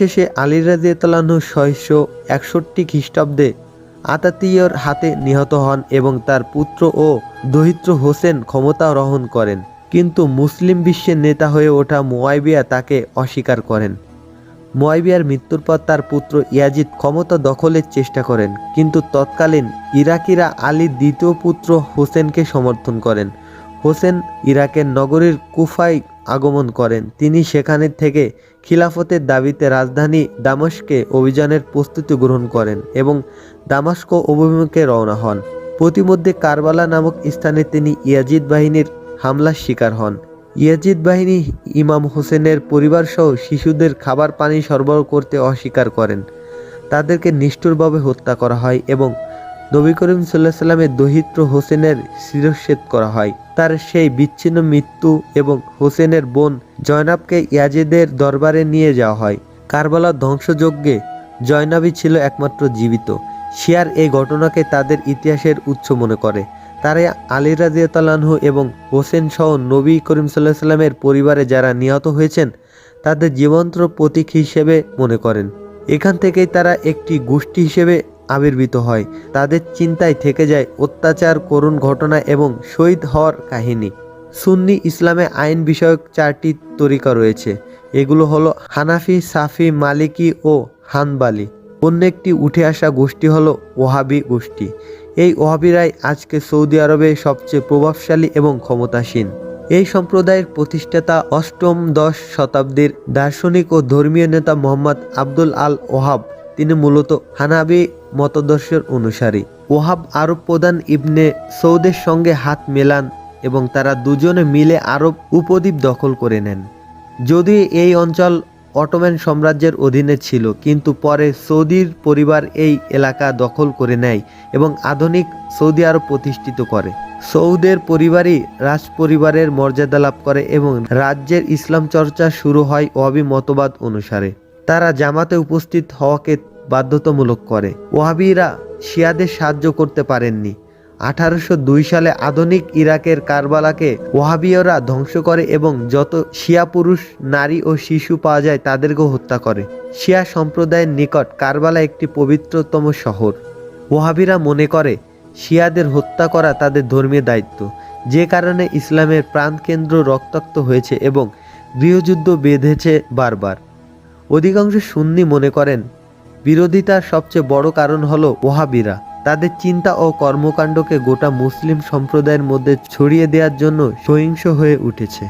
শেষে আলী রাজিয়াতালাহু ছয়শো একষট্টি খ্রিস্টাব্দে আতাতিয়র হাতে নিহত হন এবং তার পুত্র ও দহিত্র হোসেন ক্ষমতা গ্রহণ করেন। কিন্তু মুসলিম বিশ্বের নেতা হয়ে ওঠা মোয়াইবিয়া তাকে অস্বীকার করেন। মোয়াইবিয়ার মৃত্যুর পর তার পুত্র ইয়াজিদ ক্ষমতা দখলের চেষ্টা করেন, কিন্তু তৎকালীন ইরাকিরা আলীর দ্বিতীয় পুত্র হোসেনকে সমর্থন করেন। হোসেন ইরাকের নগরীর কুফায় আগমন করেন। তিনি সেখানে থেকে খিলাফতের দাবিতে রাজধানী দামস্কে অভিযানের প্রস্তুতি গ্রহণ করেন এবং দামাস্ক অভিমুখে রওনা হন। প্রতিমধ্যে কারবালা নামক স্থানে তিনি ইয়াজিদ বাহিনীর হামলার শিকার হন। ইয়াজিদ বাহিনী ইমাম হোসেনের পরিবারসহ শিশুদের খাবার পানি সরবরাহ করতে অস্বীকার করেন। তাদেরকে নিষ্ঠুরভাবে হত্যা করা হয় এবং নবী করিম সাল্লাহ সাল্লামের দহিত্র হোসেনের শিরচ্ছেদ করা হয়। তার সেই বিচ্ছিন্ন মৃত্যু এবং হোসেনের বোন জয়নাবকে ইয়াজিদের দরবারে নিয়ে যাওয়া হয়। কারবালার ধ্বংসযজ্ঞে জয়নাবই ছিল একমাত্র জীবিত। শিয়ার এই ঘটনাকে তাদের ইতিহাসের উৎস মনে করে। তারা আলী রাজিয়াতালাহু এবং হোসেন সহ নবী করিম সাল্লাহ সাল্লামের পরিবারে যারা নিহত হয়েছেন, তাদের জীবন্ত প্রতীক হিসেবে মনে করেন। এখান থেকেই তারা একটি গোষ্ঠী হিসেবে আবির্ভূত হয়। তাদের চিন্তায় থেকে যায় অত্যাচার, করুণ ঘটনা এবং শহীদ হওয়ার কাহিনী। সুন্নি ইসলামে আইন বিষয়ক চারটি তরিকা রয়েছে। এগুলো হলো হানাফি, সাফি, মালিকি ও হানবালি। অন্য একটি উঠে আসা গোষ্ঠী হলো ওহাবি গোষ্ঠী। এই ওহাবিরাই আজকে সৌদি আরবে সবচেয়ে প্রভাবশালী এবং ক্ষমতাসীন। এই সম্প্রদায়ের প্রতিষ্ঠাতা অষ্টম দশ শতাব্দীর দার্শনিক ও ধর্মীয় নেতা মোহাম্মদ আব্দুল আল ওহাব তিনি মূলত হানাবি মতদর্শের অনুসারী। ওহাব আরব প্রধান ইবনে সৌদের সঙ্গে হাত মেলান এবং তারা দুজনে মিলে আরব উপদ্বীপ দখল করে নেন। যদিও এই অঞ্চল অটোম্যান সাম্রাজ্যের অধীনে ছিল, কিন্তু পরে সৌদির পরিবার এই এলাকা দখল করে নেয় এবং আধুনিক সৌদি আরব প্রতিষ্ঠিত করে। সৌদের পরিবারই রাজ পরিবারের মর্যাদা লাভ করে এবং রাজ্যের ইসলাম চর্চা শুরু হয় ওয়াবি মতবাদ অনুসারে। তারা জামাতে উপস্থিত হওয়াকে বাধ্যতামূলক করে। ওয়াহাবিরা শিয়াদের সাহায্য করতে পারেননি। আঠারোশো দুই সালে আধুনিক ইরাকের কারবালাকে ওয়াহাবিয়রা ধ্বংস করে এবং যত শিয়া পুরুষ, নারী ও শিশু পাওয়া যায় তাদেরকেও হত্যা করে। শিয়া সম্প্রদায়ের নিকট কারবালা একটি পবিত্রতম শহর। ওয়াহাবিরা মনে করে, শিয়াদের হত্যা করা তাদের ধর্মীয় দায়িত্ব। যে কারণে ইসলামের প্রাণকেন্দ্র রক্তাক্ত হয়েছে এবং গৃহযুদ্ধ বেঁধেছে বারবার। অধিকাংশ সুন্নি মনে করেন বিরোধিতার সবচেয়ে বড় কারণ হল ওহাবিরা। তাদের চিন্তা ও কর্মকাণ্ডকে গোটা মুসলিম সম্প্রদায়ের মধ্যে ছড়িয়ে দেওয়ার জন্য সহিংস হয়ে উঠেছে।